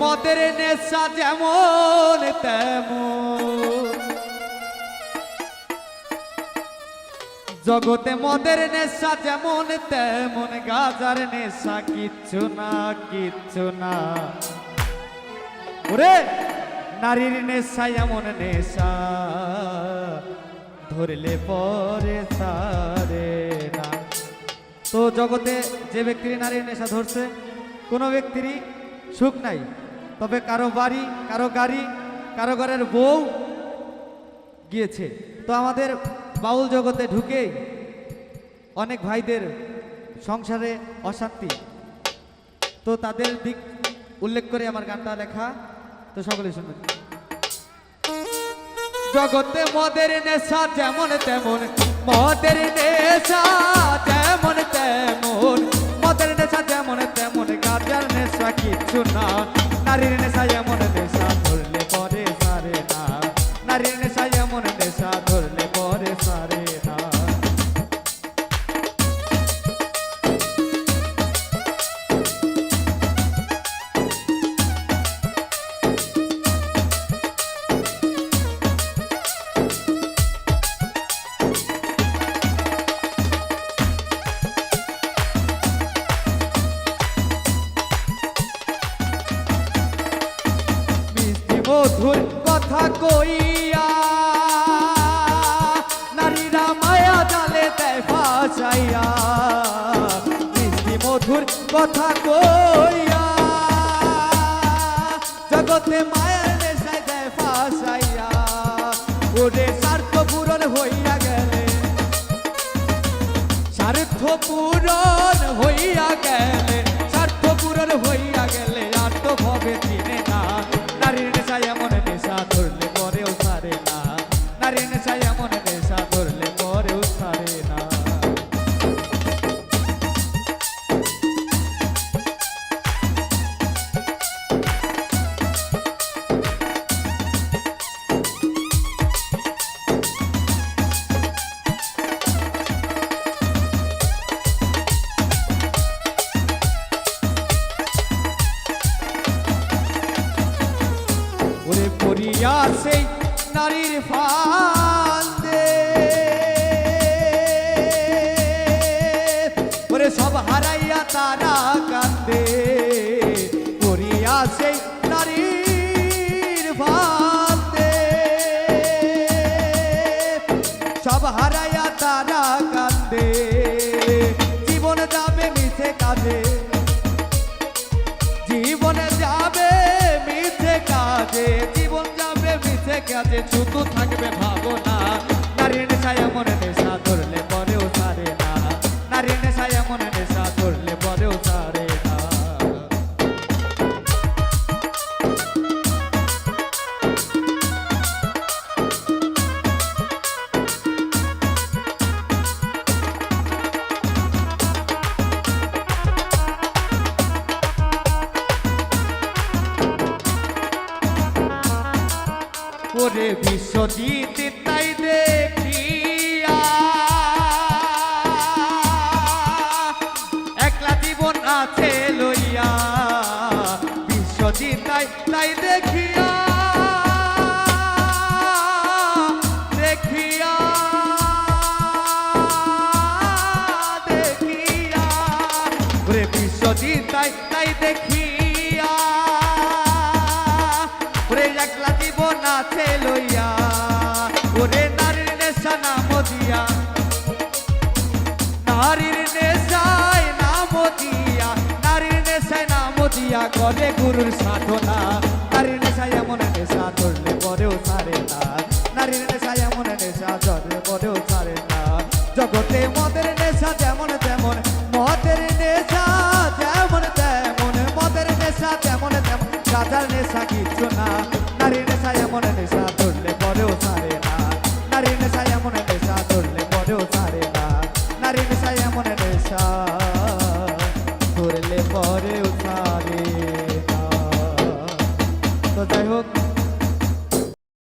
মদের নেশা যেমন তেমন। জগতে মদের নেশা যেমন তেমন, গাজার নেশা কিচ্ছু না কিচ্ছু না। ওরে, নারীর নেশা এমন নেশা, ধরলে পরে সারে না। তো জগতে যে ব্যক্তির নারীর নেশা ধরছে, কোনো ব্যক্তিরই সুখ নাই। তবে কারও বাড়ি, কারও গাড়ি, কারও ঘরের বউ গিয়েছে। তো আমাদের বাউল জগতে ঢুকেই অনেক ভাইদের সংসারে অশান্তি। তো তাদের দিক উল্লেখ করে আমার গানটা লেখা। তো সকলে শুনবেন জগতে মদের নেশা যেমন তেমন, মদের নেশা যেমন তেমন, মদের নেশা যেমন তেমন, গাজার নেশা কিচ্ছু না। নারীর মধুর কথা কইয়া, নারীরা মায়া জালে দেয় ফাঁসাইয়া মিষ্টি মধুর কথা কইয়া, জগতে মায়ের নেশায় দেয় ফাঁসাইয়া ওরে স্বার্থ পূরণ হইয়া গেলে স্বার্থ পূরণ হইয়া গেলে। সেই নারীর ফান্দে ওরে সব হারাইয়া তারা কান্দে পড়িয়া সেই নারীর ফান্দে সব হারাইয়া তারা কান্দে জীবন যাবে মিশে কাঁদে। জীবনে যাবে কাজে শুধু থাকবে ভাবনা। নারী নেশায় এমন নেশা ধরলে পরেও সারে না। নারী নেশায় এমন নেশা ওরে বিশ্বজিৎ, তাই দেখিয়া একলা জীবন আছে লইয়া, বিশ্বজিৎ, তাই তাই দেখিয়া দেখিয়া দেখিয়া। বিশ্বজিৎ, তাই তাই দেখিয়া দিয়া করে গুরুর সাধনা। নারীর নেশায় এমন নেশা ধরলে পরেও সারে না। নারীর নেশায় এমন নেশা ধরলে পরেও সারে না। জগতে মদের নেশা যেমন তেমন, মদের নেশা যেমন তেমন, মদের নেশা তেমন তেমন গাজার নেশা কিচ্ছু না। নারীর নেশা এমন নেশা ধরলে পরেও সারে না। নারীর নেশা এমন নেশা ধরলে পরেও সারে